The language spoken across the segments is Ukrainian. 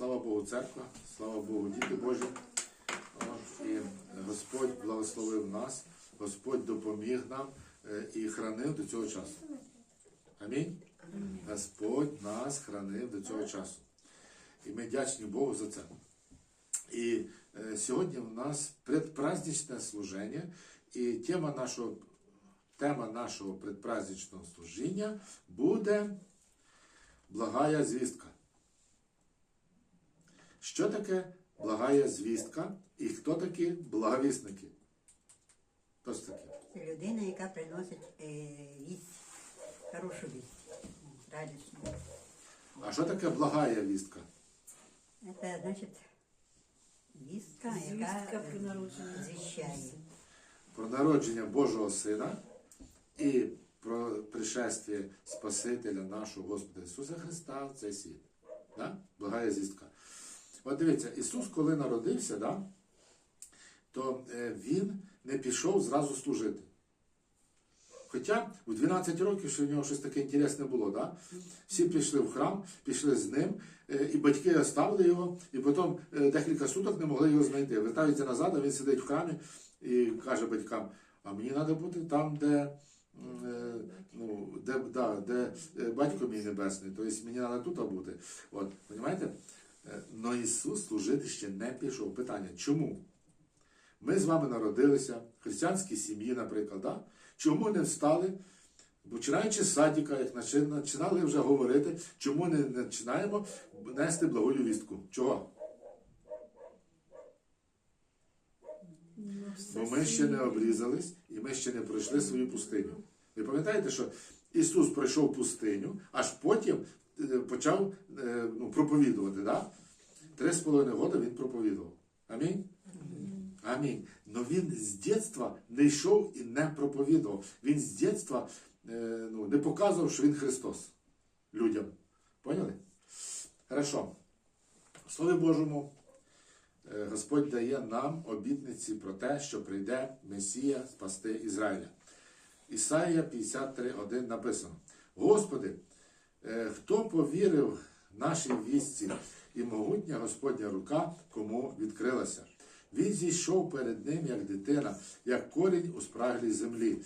Слава Богу, церква, слава Богу, діти Божі. І Господь благословив нас, Господь допоміг нам е, і хранив до цього часу. Амінь. Господь нас хранив до цього часу. І ми вдячні Богу за це. І е, сьогодні у нас предпраздничне служення, і тема нашого, тема нашого предпраздничного служіння буде благая звістка. Що таке благая звістка і хто такі благовісники? Хто це таке? Це людина, яка приносить е, вість, хорошу вість, радісну. А що таке благая вістка? Це значить вістка, Звістка яка про народження. звіщає. Про народження Божого Сина і про пришествие Спасителя нашого Господа Ісуса Христа в цей світ. Да? Благая звістка. От дивіться, Ісус, коли народився, да, то е, Він не пішов зразу служити. Хоча у 12 років ще в нього щось таке інтересне було. Да? Всі пішли в храм, пішли з ним, е, і батьки оставили його, і потім е, декілька суток не могли його знайти. Вертаються назад, а він сидить в храмі і каже батькам: а мені треба бути там, де. Ну, де, да, де батько мій небесний, тобто мені треба тут бути. От, розумієте? Но Ісус служити ще не пішов. Питання, чому? Ми з вами народилися в християнській сім'ї, наприклад, да? чому не встали? Починаючи з садіка, як починали вже говорити, чому не починаємо нести благою вістку? Чого? Бо ми ще не обрізались і ми ще не пройшли свою пустиню. Ви пам'ятаєте, що Ісус пройшов пустиню, аж потім е, почав е, ну, проповідувати. Да? Три з половиною года він проповідував. Амінь? Амінь. Но він з дитинства не йшов і не проповідував. Він з дитинства е, ну, не показував, що він Христос людям. Поняли? Хорошо. В Слові Божому е, Господь дає нам обітниці про те, що прийде Месія спасти Ізраїля. Ісаїя 53.1 написано: Господи, е, хто повірив нашій вістці, і могутня Господня рука кому відкрилася. Він зійшов перед ним, як дитина, як корінь у спраглій землі.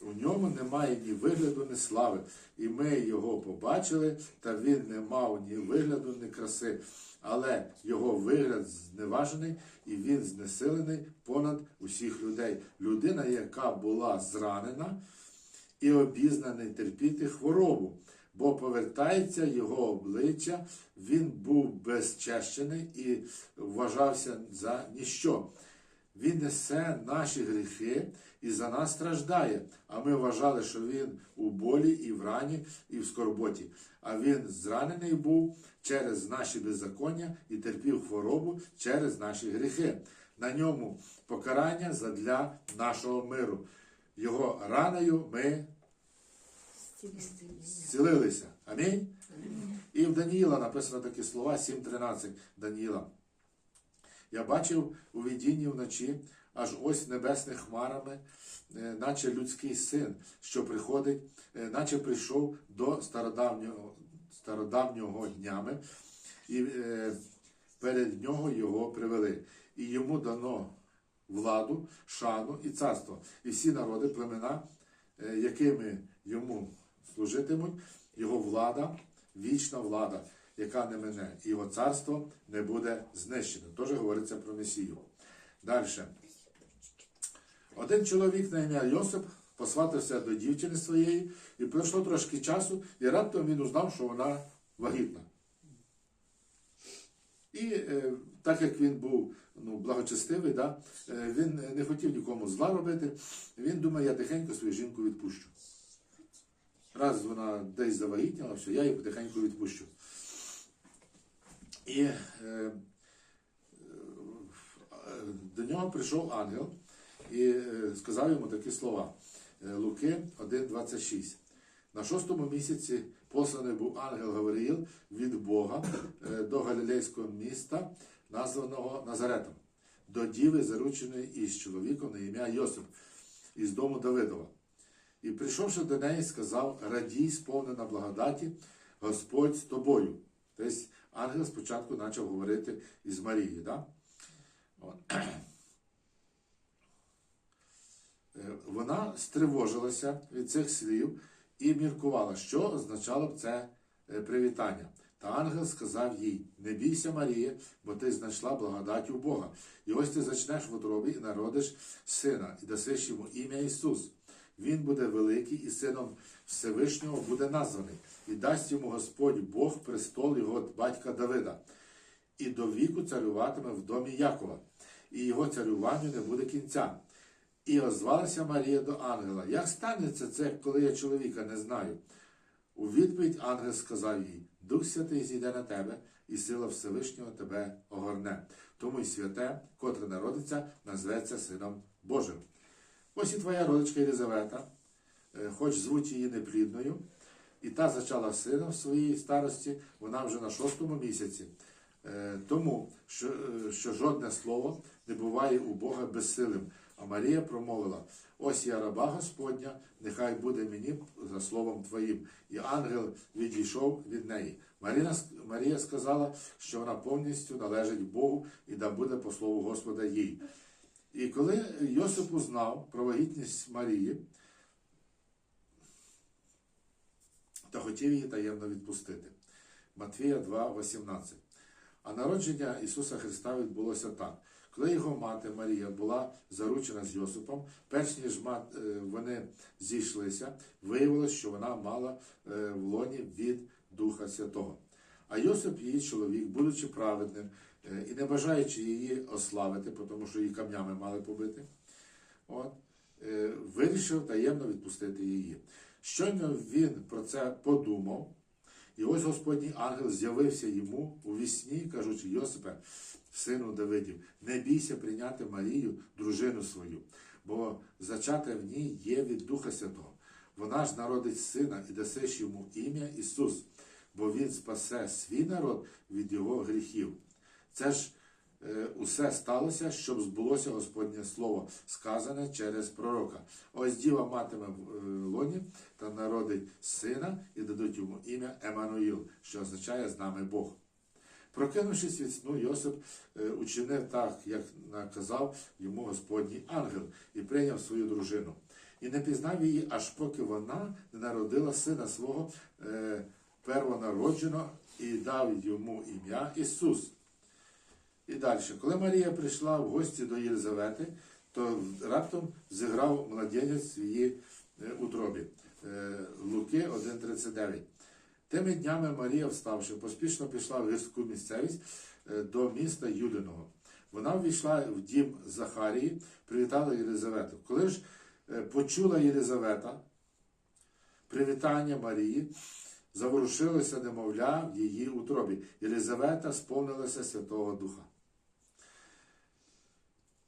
У ньому немає ні вигляду, ні слави. І ми його побачили, та він не мав ні вигляду, ні краси. Але його вигляд зневажений, і він знесилений понад усіх людей. Людина, яка була зранена і обізнаний терпіти хворобу, бо повертається його обличчя, він був безчещений і вважався за ніщо. Він несе наші гріхи і за нас страждає. А ми вважали, що він у болі і в рані, і в скорботі. А він зранений був через наші беззаконня і терпів хворобу через наші гріхи. На ньому покарання задля нашого миру. Його раною ми зцілилися. Амінь. І в Даніїла написано такі слова 7.13 Даніїла. Я бачив у видінні вночі, аж ось небесних хмарами, е, наче людський син, що приходить, е, наче прийшов до стародавнього, стародавнього днями, і е, перед нього його привели. І йому дано владу, шану і царство. І всі народи, племена, якими йому служитимуть, його влада, вічна влада, яка не мене, і його царство не буде знищено. Теж говориться про Месію. Далі. Один чоловік на ім'я Йосип посватився до дівчини своєї, і пройшло трошки часу, і раптом він узнав, що вона вагітна. І е, так як він був ну, благочестивий, да, е, він не хотів нікому зла робити, він думає, я тихенько свою жінку відпущу. Раз вона десь завагітніла, все, я її потихеньку відпущу. І е, е, до нього прийшов ангел і е, сказав йому такі слова. Е, Луки 1,26. На шостому місяці посланий був ангел Гавриїл від Бога е, до галілейського міста, названого Назаретом, до діви, зарученої із чоловіком на ім'я Йосип, із дому Давидова. І прийшовши до неї, сказав: Радій, сповнена благодаті, Господь з тобою. Тобто ангел спочатку почав говорити із Марією. Да? Е, Вона стривожилася від цих слів і міркувала, що означало б це е, привітання. Та ангел сказав їй: Не бійся, Марія, бо ти знайшла благодать у Бога. І ось ти зачнеш в утробі і народиш сина, і дасиш йому ім'я Ісус. Він буде великий і сином Всевишнього буде названий, і дасть йому Господь Бог престол його батька Давида, і до віку царюватиме в домі Якова, і його царюванню не буде кінця. І озвалася Марія до ангела: Як станеться це, коли я чоловіка не знаю? У відповідь ангел сказав їй: Дух Святий зійде на тебе, і сила Всевишнього тебе огорне. Тому й святе, котре народиться, назветься Сином Божим. Ось і твоя родичка Єлизавета, е, хоч звуть її неплідною, і та зачала сина в своїй старості, вона вже на шостому місяці. Е, Тому, що, е, що жодне слово не буває у Бога безсилим. А Марія промовила: ось я раба Господня, нехай буде мені за словом Твоїм. І ангел відійшов від неї. Марія, Марія сказала, що вона повністю належить Богу і да буде по слову Господа їй. І коли Йосип узнав про вагітність Марії, та хотів її таємно відпустити. Матвія 2,18. А народження Ісуса Христа відбулося так. Коли його мати Марія була заручена з Йосипом, перш ніж е, вони зійшлися, виявилось, що вона мала е, в лоні від Духа Святого. А Йосип, її чоловік, будучи праведним і не бажаючи її ославити, тому що її камнями мали побити, от, е, вирішив таємно відпустити її. Щойно він про це подумав, і ось Господній ангел з'явився йому у вісні, кажучи, Йосипе, сину Давидів, не бійся прийняти Марію, дружину свою, бо зачате в ній є від Духа Святого. Вона ж народить сина і дасиш йому ім'я Ісус, бо Він спасе свій народ від його гріхів. Це ж е, усе сталося, щоб збулося Господнє Слово, сказане через пророка. Ось діва матиме в е, лоні та народить сина і дадуть йому ім'я Еммануїл, що означає з нами Бог. Прокинувшись від сну, Йосип е, учинив так, як наказав йому Господній ангел, і прийняв свою дружину. І не пізнав її, аж поки вона не народила сина свого первонародженого і дав йому ім'я Ісус. І далі, коли Марія прийшла в гості до Єлизавети, то раптом зіграв младенець в її е, утробі. Е, Луки 1,39. Тими днями Марія, вставши, поспішно пішла в гірську місцевість е, до міста Юдиного. Вона ввійшла в дім Захарії, привітала Єлизавету. Коли ж почула Єлизавета привітання Марії, заворушилося немовля в її утробі. Єлизавета сповнилася Святого Духа.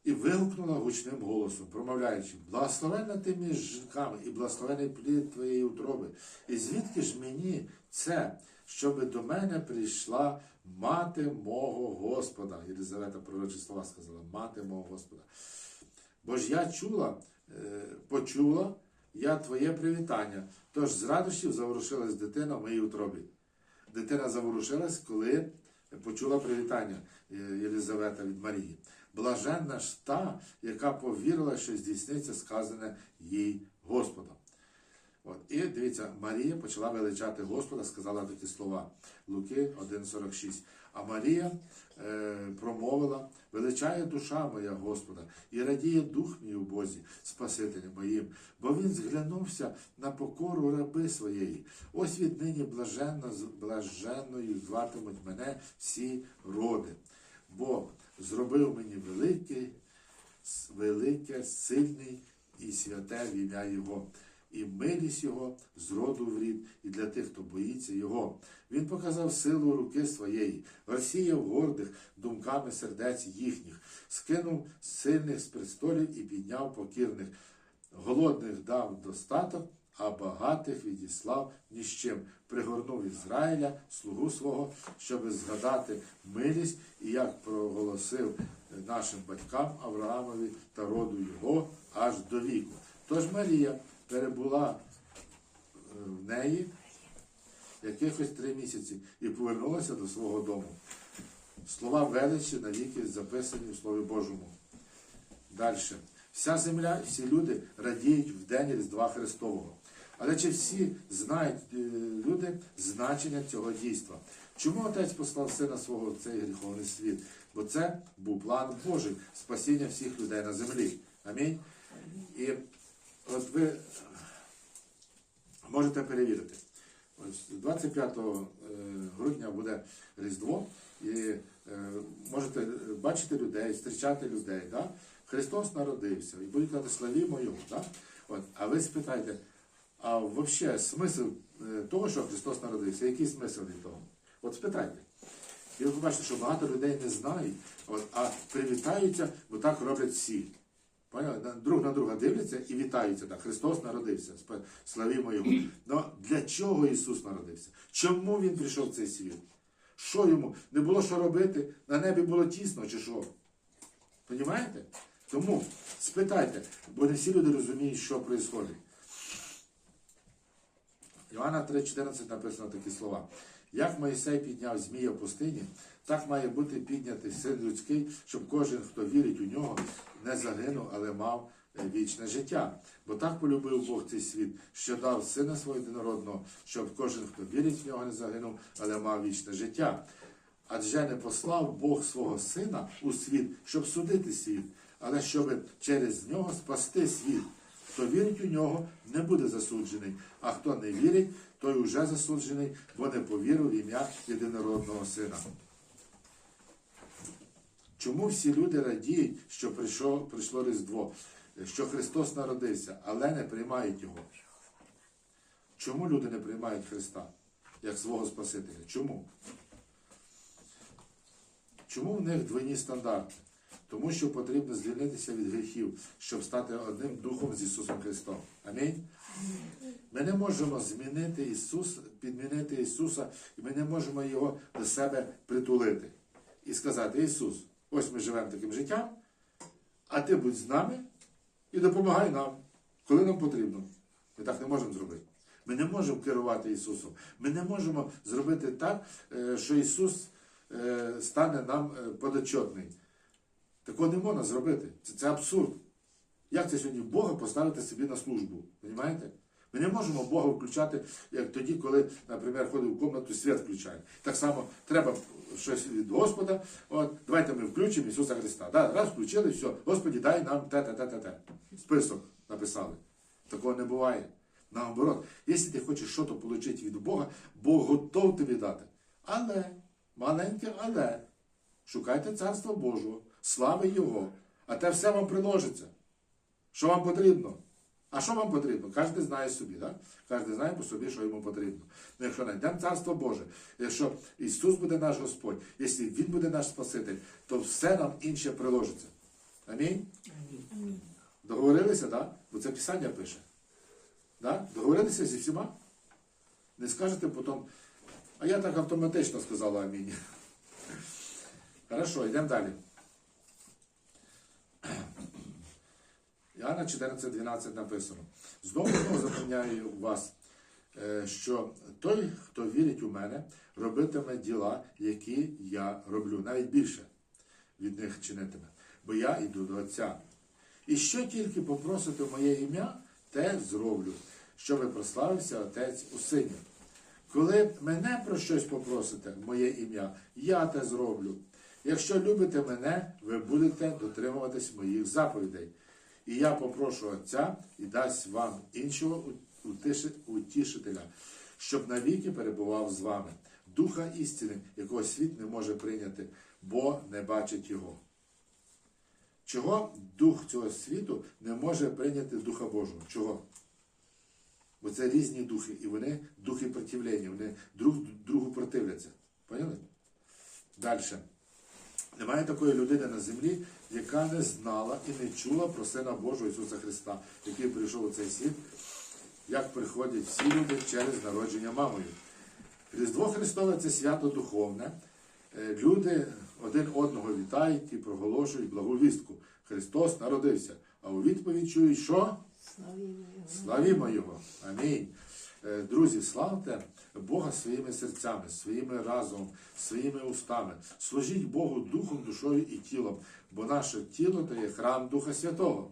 І вигукнула гучним голосом, промовляючи, благословенна ти між жінками і благословений плід твоєї утроби. І звідки ж мені це, щоби до мене прийшла мати мого Господа? Єлизавета пророчі слова сказала, мати мого Господа. Бо ж я чула, е, почула я твоє привітання, тож з радощів заворушилась дитина в моїй утробі. Дитина заворушилась, коли почула привітання е, Єлизавета від Марії. Блаженна ж та, яка повірила, що здійсниться сказане їй Господом. От. І дивіться, Марія почала величати Господа, сказала такі слова. Луки 1,46. А Марія е, промовила: величає душа моя Господа, і радіє дух мій у Бозі, Спасителі моїм, бо він зглянувся на покору раби своєї. Ось віднині блаженно, блаженною зватимуть мене всі роди. Бо зробив мені великий, велике, сильний і святе в ім'я Його, і милість Його з роду в рід, і для тих, хто боїться Його. Він показав силу руки своєї, розсіяв гордих думками сердець їхніх, скинув сильних з престолів і підняв покірних, голодних дав достаток. А багатих відіслав ні з чим, пригорнув Ізраїля, слугу свого, щоб згадати милість і як проголосив нашим батькам Авраамові та роду його аж до віку. Тож Марія перебула е, в неї якихось три місяці і повернулася до свого дому. Слова величі навіки записані в Слові Божому. Далі. Вся земля, всі люди радіють в день Різдва Христового. Але чи всі знають е, люди значення цього дійства? Чому Отець послав Сина свого в цей гріховний світ? Бо це був план Божий спасіння всіх людей на землі. Амінь. І от ви можете перевірити. Ось 25 е, грудня буде Різдво, і е, можете бачити людей, зустрічати людей. Да? Христос народився, і будуть казати славімо Його. Да? От, а ви спитайте, а взагалі смисл е, того, що Христос народився, який смисл від того? От спитайте. І ви побачите, що багато людей не знають, от, а привітаються, бо так роблять всі. Поняли? Друг на друга дивляться і вітаються. Так, Христос народився. Славімо Його. Ну для чого Ісус народився? Чому Він прийшов в цей світ? Що йому? Не було що робити? На небі було тісно чи що? Понімаєте? Тому спитайте, бо не всі люди розуміють, що відбувається. Іоанна 3,14 написано такі слова. Як Моїсей підняв змія в пустині, так має бути піднятий син людський, щоб кожен, хто вірить у нього, не загинув, але мав е, вічне життя. Бо так полюбив Бог цей світ, що дав сина свого єдинородного, щоб кожен, хто вірить в нього, не загинув, але мав вічне життя. Адже не послав Бог свого сина у світ, щоб судити світ, але щоб через нього спасти світ. Хто вірить у нього, не буде засуджений, а хто не вірить, той уже засуджений, бо не повірив в ім'я єдинородного сина. Чому всі люди радіють, що прийшло, прийшло Різдво, що Христос народився, але не приймають Його? Чому люди не приймають Христа як свого Спасителя? Чому? Чому в них двойні стандарти? Тому що потрібно звільнитися від гріхів, щоб стати одним духом з Ісусом Христом. Амінь. Ми не можемо змінити Ісус, підмінити Ісуса, і ми не можемо Його до себе притулити і сказати: Ісус, ось ми живемо таким життям, а ти будь з нами і допомагай нам, коли нам потрібно. Ми так не можемо зробити. Ми не можемо керувати Ісусом. Ми не можемо зробити так, е, що Ісус е, стане нам е, подотчетний. Такого не можна зробити. Це, це абсурд. Як це сьогодні Бога поставити собі на службу? Розумієте? Ми не можемо Бога включати, як тоді, коли, наприклад, ходив в кімнату, світ включає. Так само треба щось від Господа. От, давайте ми включимо Ісуса Христа. Да, раз включили, все, Господі, дай нам те, те, те, те, те. Список написали. Такого не буває. Наоборот, якщо ти хочеш щось отримати від Бога, Бог готов тобі дати. Але, маленьке але, шукайте Царство Божого, слави Його, а те все вам приложиться. Що вам потрібно? А що вам потрібно? Кожен знає собі, так? Кожен знає по собі, що йому потрібно. Ну, якщо знайдемо Царство Боже, якщо Ісус буде наш Господь, якщо Він буде наш Спаситель, то все нам інше приложиться. Амінь? Договорилися, так? Бо це Писання пише. Да? Договорилися зі всіма? Не скажете потім, а я так автоматично сказала амінь. Хорошо, йдемо далі. Іоанна 14.12 написано. Знову запевняю вас, е, що той, хто вірить у мене, робитиме діла, які я роблю, навіть більше від них чинитиме. Бо я йду до Отця. І що тільки попросите моє ім'я, те зроблю, щоби прославився Отець у Сині. Коли мене про щось попросите моє ім'я, я те зроблю. Якщо любите мене, ви будете дотримуватись моїх заповідей. І я попрошу Отця і дасть вам іншого утішителя, щоб навіки перебував з вами, духа істини, якого світ не може прийняти, бо не бачить його. Чого дух цього світу не може прийняти Духа Божого? Чого? Бо це різні духи, і вони духи противлення, вони друг другу противляться. Поняли? Далі. Немає такої людини на землі, яка не знала і не чула про Сина Божого Ісуса Христа, який прийшов у цей світ, як приходять всі люди через народження мамою. Різдво Христове це свято духовне. Е, Люди один одного вітають і проголошують благу вістку. Христос народився. А у відповідь чують, що? Славімо Його. Амінь. Е, Друзі, славте Бога своїми серцями, своїми разумом, своїми устами. Служіть Богу духом, душою і тілом, бо наше тіло то є храм Духа Святого.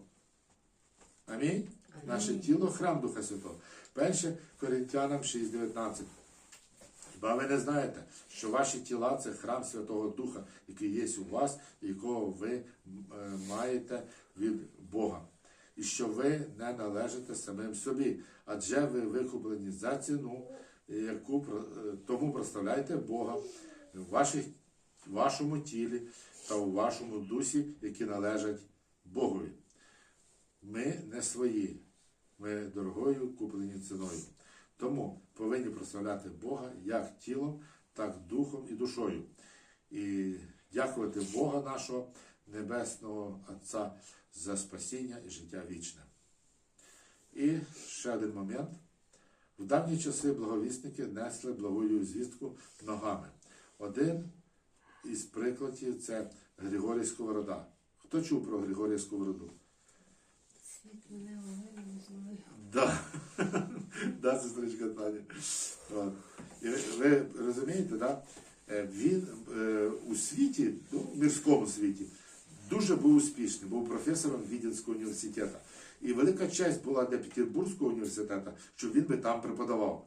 Амінь. Наше тіло храм Духа Святого. Перше Коринтянам 6.19. Хіба ви не знаєте, що ваші тіла це храм Святого Духа, який є у вас, якого ви е, маєте від Бога, і що ви не належите самим собі, адже ви викуплені за ціну, яку е, тому прославляйте Бога в вашому тілі та у вашому дусі, які належать Богові. Ми не свої, ми дорогою куплені ціною. Тому повинні прославляти Бога як тілом, так духом і душою. І дякувати Бога нашого Небесного Отця за спасіння і життя вічне. І ще один момент. В давні часи благовісники несли благою звістку ногами. Один із прикладів це Григорій Сковорода. Хто чув про Григорія Сковороду? Світ мене знаю. Да. да, сестричка Таня. От. І ви, ви розумієте, да? Е, він е, у світі, ну, в мирському світі, дуже був успішний, був професором Віденського університету. І велика честь була для Петербурзького університету, щоб він би там преподавав.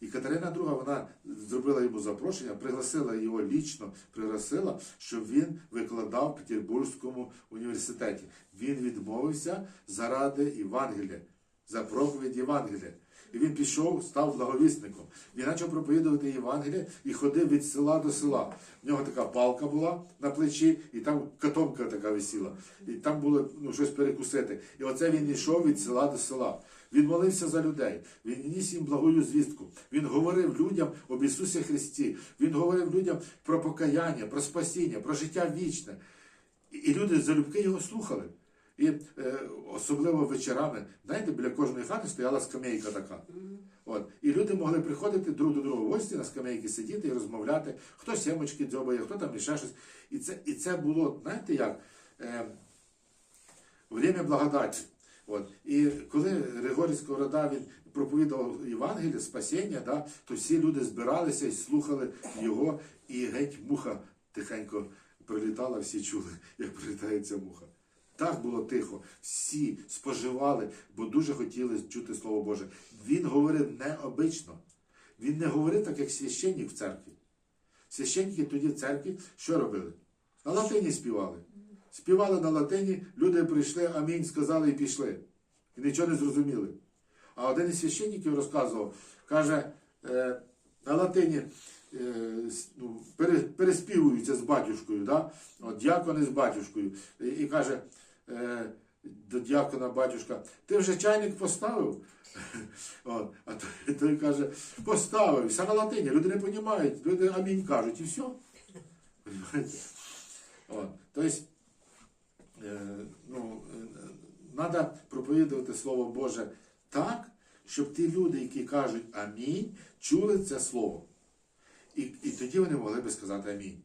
І Катерина II, вона зробила йому запрошення, пригласила його лічно, пригласила, щоб він викладав в Петербурзькому університеті. Він відмовився заради Євангелія, за проповідь Євангелія. І він пішов, став благовісником. Він почав проповідувати Євангеліє і ходив від села до села. В нього така палка була на плечі, і там котомка така висіла. І там було ну, щось перекусити. І оце він йшов від села до села. Він молився за людей, він ніс їм благою звістку. Він говорив людям об Ісусі Христі. Він говорив людям про покаяння, про спасіння, про життя вічне. І люди залюбки його слухали. І е, особливо вечорами, знаєте, біля кожної хати стояла скамейка така. От. І люди могли приходити друг до друга в гості на скамейки сидіти і розмовляти, хто сімочки дзьобає, хто там іще щось. І це, і це було, знаєте як? Е, время благодаті. От. І коли Григорій Сковорода він проповідував Євангеліє, спасіння, да, то всі люди збиралися і слухали його, і геть муха тихенько прилітала, всі чули, як прилітає ця муха. Так було тихо. Всі споживали, бо дуже хотіли чути Слово Боже. Він говорив необично. Він не говорив так, як священник в церкві. Священники тоді в церкві що робили? На латині співали. Співали на латині, люди прийшли, амінь, сказали і пішли. І нічого не зрозуміли. А один із священників розказував, каже, е, на латині е, ну, переспівуються з батюшкою, да? От, дякони з батюшкою. І, і каже до дякона батюшка, ти вже чайник поставив? А той, той каже, поставив. Все на латині, люди не розуміють, люди амінь кажуть, і все. Тобто, е, ну, треба проповідувати Слово Боже так, щоб ті люди, які кажуть амінь, чули це слово. І, і тоді вони могли би сказати амінь.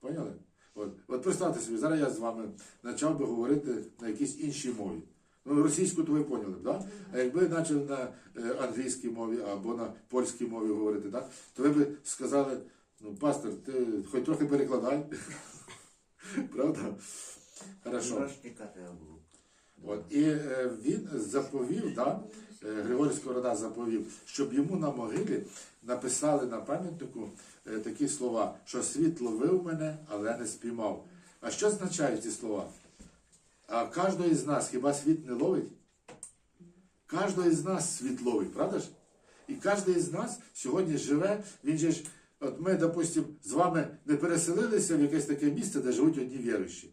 Поняли? От, от представте собі, зараз я з вами почав би говорити на якійсь іншій мові. Ну, російську то ви поняли да? А якби почали на е, англійській мові або на польській мові говорити, да? то ви б сказали, ну, пастор, ти хоч трохи перекладай. Правда? Хорошо. От, і е, він заповів, да, е, Григорій Сковорода заповів, щоб йому на могилі написали на пам'ятнику е, такі слова, що світ ловив мене, але не спіймав. А що означають ці слова? А кожного із нас хіба світ не ловить? Кожного із нас світ ловить, правда ж? І кожен із нас сьогодні живе, він же ж, от ми, допустимо, з вами не переселилися в якесь таке місце, де живуть одні віруючі.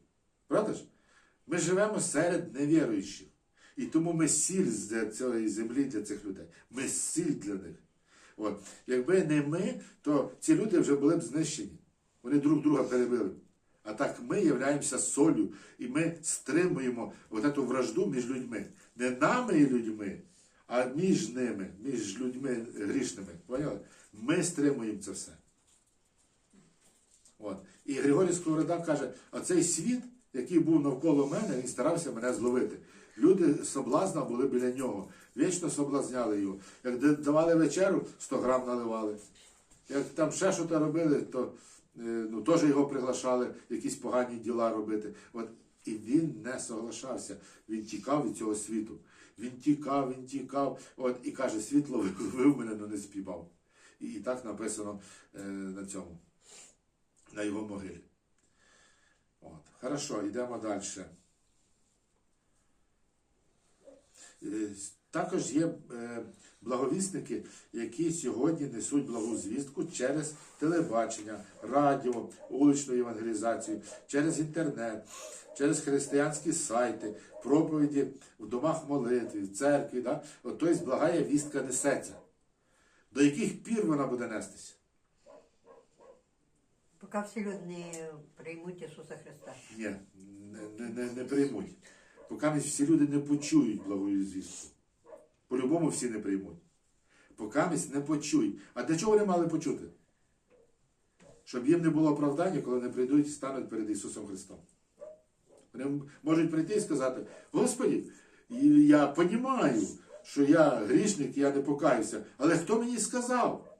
Правда ж? Ми живемо серед невіруючих. І тому ми сіль для цієї землі для цих людей. Ми сіль для них. От. Якби не ми, то ці люди вже були б знищені. Вони друг друга перебили. А так ми являємося солью, і ми стримуємо цю вражду між людьми. Не нами і людьми, а між ними, між людьми грішними. Поняли? Ми стримуємо це все. От. І Григорій Сковорода каже, оцей світ, який був навколо мене, він старався мене зловити. Люди соблазна були біля нього, вічно соблазняли його. Як давали вечеру, 100 грам наливали. Як там ще щось робили, то е, ну, теж його приглашали, якісь погані діла робити. От, і він не соглашався. Він тікав від цього світу. Він тікав, він тікав. От, і каже, світло вивів мене, але не спіймав. І, і так написано е, на цьому, на його могилі. От. Хорошо, йдемо далі. Е, Також є е, благовісники, які сьогодні несуть благу звістку через телебачення, радіо, вуличну евангелізацію, через інтернет, через християнські сайти, проповіді в домах молитви, в церкві. Да? Тобто благая вістка несеться. До яких пір вона буде нестися? Поки всі люди не приймуть Ісуса Христа. Ні, не, не, не, приймуть. Поки всі люди не почують благою звістку. По-любому всі не приймуть. Поки не почують. А для чого вони мали почути? Щоб їм не було оправдання, коли вони прийдуть і стануть перед Ісусом Христом. Вони можуть прийти і сказати: Господи, і я розумію, що я грішник, я не покаюся, але хто мені сказав?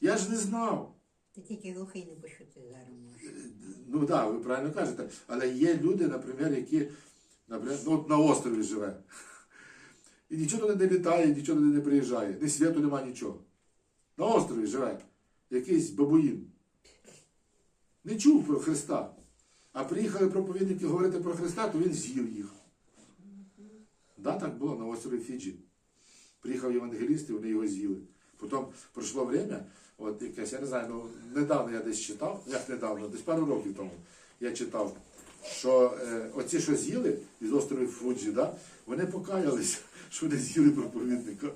Я ж не знав. Тільки глухий не почути зараз може. Ну так, да, ви правильно кажете. Але є люди, наприклад, які наприклад, ну, на острові живе. І нічого туди не літає, нічого туди не приїжджає. Ні світу нема нічого. На острові живе якийсь бабуїн. Не чув про Христа. А приїхали проповідники говорити про Христа, то він з'їв їх. Да, так було на острові Фіджі. Приїхав євангеліст, і вони його з'їли. Потім пройшло время, от якесь, я не знаю, ну недавно я десь читав, як недавно, десь пару років тому я читав, що е, оці, що з'їли із островів Фуджі, да, вони покаялися, що вони з'їли проповідника.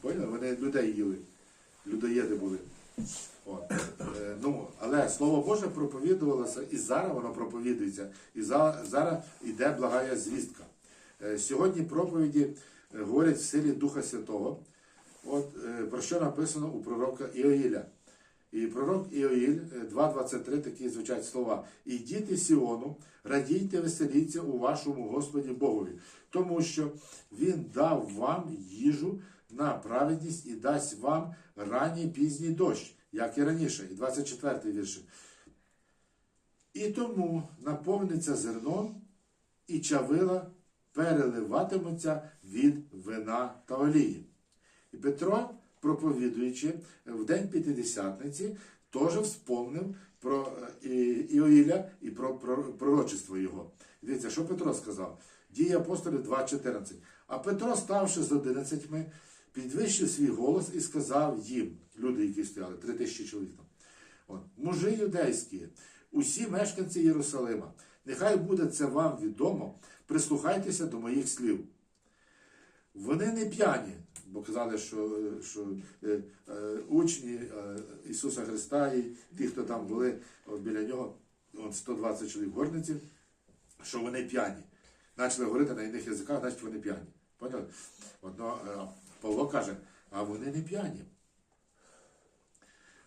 Поняли? Вони людей їли, людоєди були. От. Е, ну, але Слово Боже проповідувалося, і зараз воно проповідується, і за, зараз йде благая звістка. Е, сьогодні проповіді е, говорять в силі Духа Святого, от, е, про що написано у пророка Іоїля. І пророк Іоїль е, 2.23 такі звучать слова. І Сіону, радійте, веселіться у вашому Господі Богові, тому що Він дав вам їжу на праведність і дасть вам ранній пізній дощ, як і раніше. І 24 вірш. І тому наповниться зерно, і чавила переливатимуться від вина та олії. Петро, проповідуючи в день П'ятидесятниці, теж вспомнив про е, І- Іоїля про про- пророчество його. Дивіться, що Петро сказав? Дії апостолів 2.14. А Петро, ставши з одинадцятьми, підвищив свій голос і сказав їм, люди, які стояли, три тисячі чоловік там. Мужи юдейські, усі мешканці Єрусалима, нехай буде це вам відомо, прислухайтеся до моїх слів. Вони не п'яні, бо казали, що, що е, е, учні е, Ісуса Христа і ті, хто там були от біля нього, от 120 чоловік горниці, що вони п'яні. Почали говорити на інших язиках, значить вони п'яні. Одно, е, Павло каже, а вони не п'яні.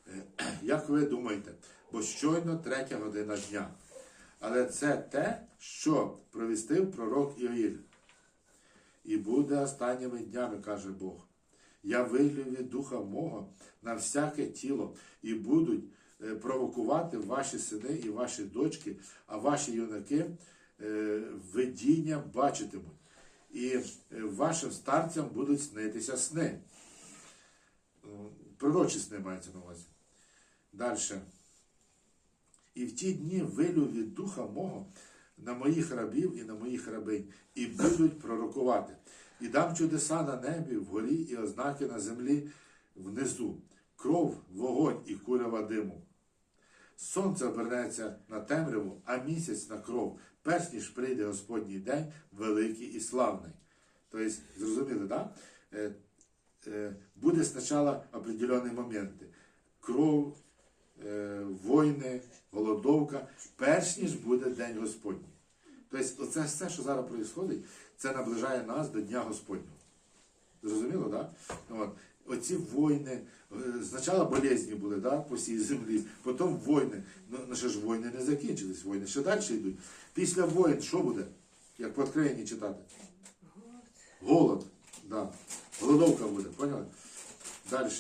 Е, Як ви думаєте, бо щойно третя година дня. Але це те, що провістив пророк Іоїль. І буде останніми днями, каже Бог. Я вилю від духа мого на всяке тіло, і будуть е, провокувати ваші сини і ваші дочки, а ваші юнаки е, видіння бачитимуть. І е, вашим старцям будуть снитися сни. Пророчі сни мається на увазі. Далі. І в ті дні вилю від духа мого на моїх рабів і на моїх рабинь, і будуть пророкувати. І дам чудеса на небі, вгорі, і ознаки на землі внизу, кров, вогонь і курява диму. Сонце обернеться на темряву, а місяць на кров, перш ніж прийде Господній день, великий і славний. Тобто, зрозуміли, да? Е, е, буде спочатку определенні моменти. Кров, війни, голодовка, перш ніж буде День Господній. Тобто, оце все, що зараз відбувається, це наближає нас до Дня Господнього. Зрозуміло, так? Да? От. Оці війни, е, спочатку болезні були да, по всій землі, потім війни. Ну, ну, ще ж війни не закінчились, війни ще далі йдуть. Після воїн що буде? Як по откровенні читати. Голод. Да. Голодовка буде, поняли? Далі.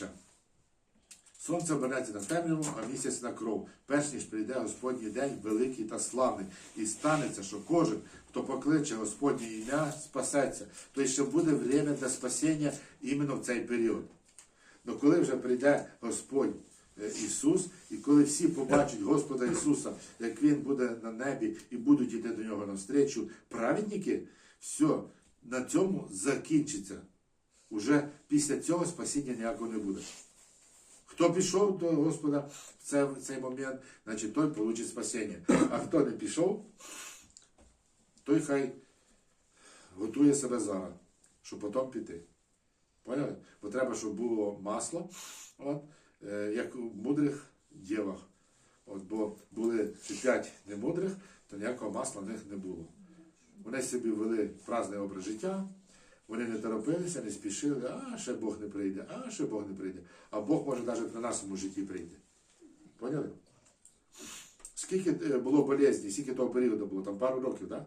Сонце обернеться на темряву, а місяць на кров. Перш ніж прийде Господній день великий та славний. І станеться, що кожен, хто покличе Господнє ім'я, спасеться. Тобто, що буде время для спасіння іменно в цей період. Ну коли вже прийде Господь е, Ісус, і коли всі побачать Господа Ісуса, як Він буде на небі і будуть йти до нього навстречу, праведники, все, на цьому закінчиться. Уже після цього спасіння ніякого не буде. Хто пішов до Господа в цей, в цей момент, значить той получить спасіння. А хто не пішов, той хай готує себе зараз, щоб потім піти. Поняли? Бо треба, щоб було масло, от, е, як у мудрих дівах. От, бо були п'ять немудрих, то ніякого масла в них не було. Вони собі вели праздний образ життя, вони не торопилися, не спішили, а ще Бог не прийде, а ще Бог не прийде. А Бог може навіть при нашому житті прийде. Поняли? Скільки е, було болезні, скільки того періоду було, там пару років, так?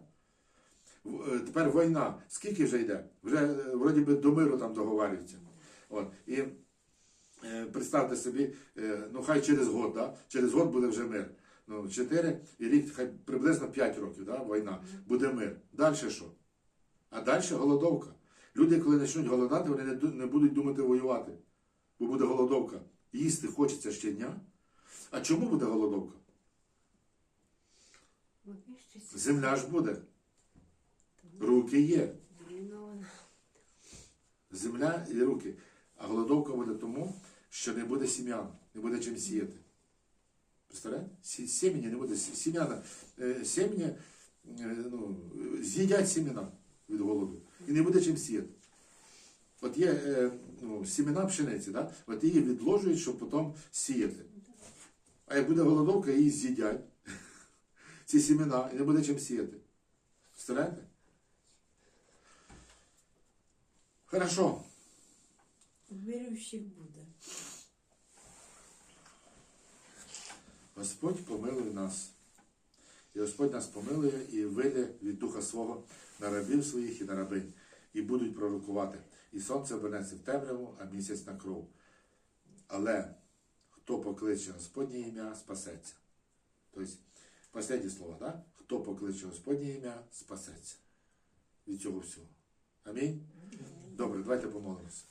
В- е, Тепер війна, скільки вже йде? Вже е, вроді би до миру там договарюються. От. І представте собі, ну хай через год, да? через год буде вже мир. Ну, 4 і рік, хай приблизно 5 років, да? війна, буде мир. Далі що? А далі голодовка. Люди, коли почнуть голодати, вони не, не будуть думати воювати. Бо буде голодовка. Їсти хочеться щодня. А чому буде голодовка? Земля ж буде. Руки є. Земля і руки. А голодовка буде тому, що не буде сім'ян, не буде чим сіяти. Представляєте? Сім'я не буде. Сім'яна, е, сім'я, е, ну, з'їдять сім'яна від голоду. І не буде чим сіяти. От є е, ну, сімена пшениці, да? от її відложують, щоб потім сіяти. А як буде голодовка, її з'їдять. Ці сімена, і не буде чим сіяти. Представляєте? Хорошо. Віруючих буде. Господь помилує нас. І Господь нас помилує і вийде від Духа свого на рабів своїх і на рабинь, і будуть пророкувати. І сонце обернеться в темряву, а місяць на кров. Але хто покличе Господнє ім'я, спасеться. Тобто, останнє слово, да? хто покличе Господнє ім'я, спасеться від цього всього. Амінь. Добре, давайте помолимося.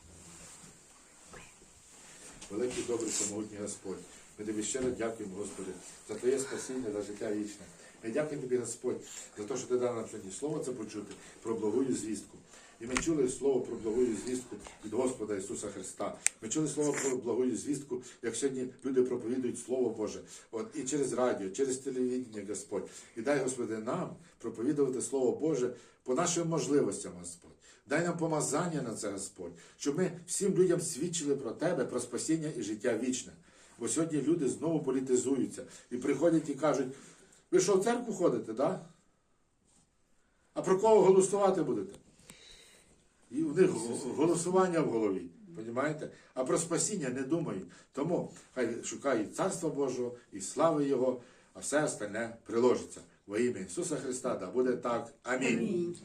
Великий добрий самогутній Господь. Ми тобі щиро дякуємо, Господи, за Твоє спасіння, за життя вічне. Ми дякуємо тобі, Господь, за те, що ти дав нам сьогодні слово це почути про благую звістку. І ми чули слово про благую звістку від Господа Ісуса Христа. Ми чули слово про благую звістку, як сьогодні люди проповідують Слово Боже. От і через радіо, через телевідення, Господь. І дай, Господи, нам проповідувати Слово Боже по нашим можливостям, Господь. Дай нам помазання на це, Господь, щоб ми всім людям свідчили про Тебе, про спасіння і життя вічне. Бо сьогодні люди знову політизуються і приходять і кажуть, ви що в церкву ходите, да? А про кого голосувати будете? І у них голосування в голові. Понімаєте? А про спасіння не думають. Тому хай шукають Царства Божого і слави Його, а все остальне приложиться. Во ім'я Ісуса Христа, да буде так. Амінь. Амінь.